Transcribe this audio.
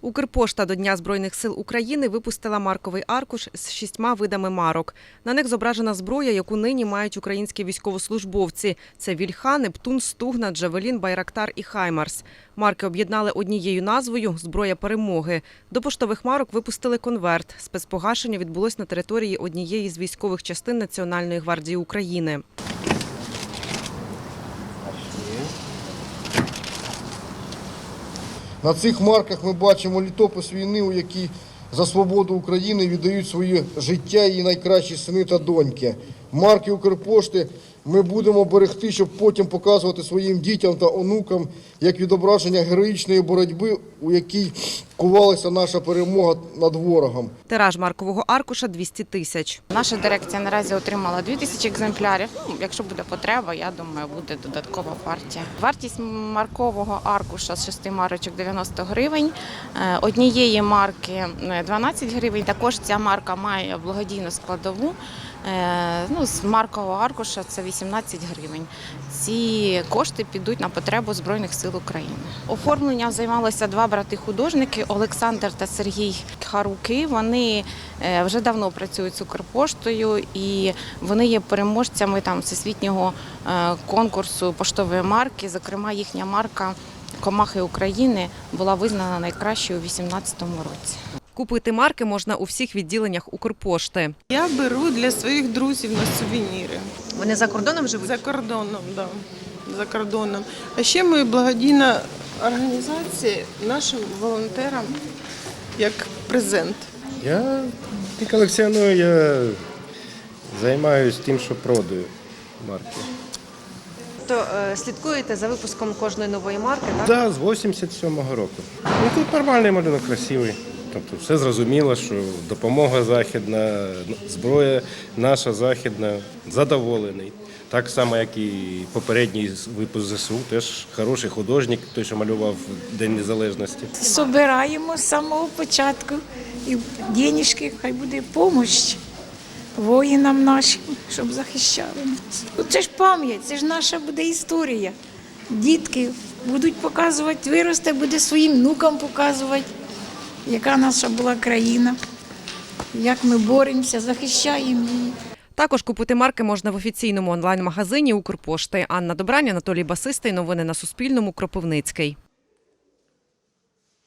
Укрпошта до Дня Збройних сил України випустила марковий аркуш з шістьма видами марок. На них зображена зброя, яку нині мають українські військовослужбовці. Це Вільха, Нептун, Стугна, Джавелін, Байрактар і Хаймарс. Марки об'єднали однією назвою Зброя перемоги. До поштових марок випустили конверт. Спецпогашення відбулось на території однієї з військових частин Національної гвардії України. На цих марках ми бачимо літопис війни, у якій за свободу України віддають своє життя її найкращі сини та доньки. Марки Укрпошти ми будемо берегти, щоб потім показувати своїм дітям та онукам як відображення героїчної боротьби, у якій кувалася наша перемога над ворогом. Тираж маркового аркуша 200 тисяч. Наша дирекція наразі отримала 2000 екземплярів. Ну, якщо буде потреба, я думаю, буде додаткова партія. Вартість маркового аркуша з шести марочок 90 гривень. Е, Однієї марки е, 12 гривень. Також ця марка має благодійну складову. Е, Ну, з маркового аркуша це 18 гривень. Ці кошти підуть на потребу Збройних сил України. Оформленням займалися два брати-художники Олександр та Сергій Харуки. Вони е, вже давно працюють з Укрпоштою і вони є переможцями там всесвітнього е, конкурсу поштової марки. Зокрема, їхня марка Комахи України була визнана найкращою у 2018 році. Купити марки можна у всіх відділеннях Укрпошти. Я беру для своїх друзів на сувеніри. Вони за кордоном живуть? За кордоном, да. За кордоном. А ще ми благодійна організація нашим волонтерам як презент. Я не колекціоную, я займаюся тим, що продаю марки. То е, слідкуєте за випуском кожної нової марки, так? Так, з 87-го року. Ну тут нормальний малюнок, красивий. Тобто все зрозуміло, що допомога західна, зброя наша західна, задоволений. Так само, як і попередній випуск ЗСУ, теж хороший художник, той, що малював День Незалежності. Собираємо з самого початку. І денежки, хай буде допомога воїнам нашим, щоб захищали нас. Це ж пам'ять, це ж наша буде історія. Дітки будуть показувати, виросте, буде своїм внукам показувати, яка наша була країна, як ми боремося, захищаємо її. Також купити марки можна в офіційному онлайн-магазині Укрпошти. Анна Добрань, Анатолій Басистий. Новини на Суспільному. Кропивницький.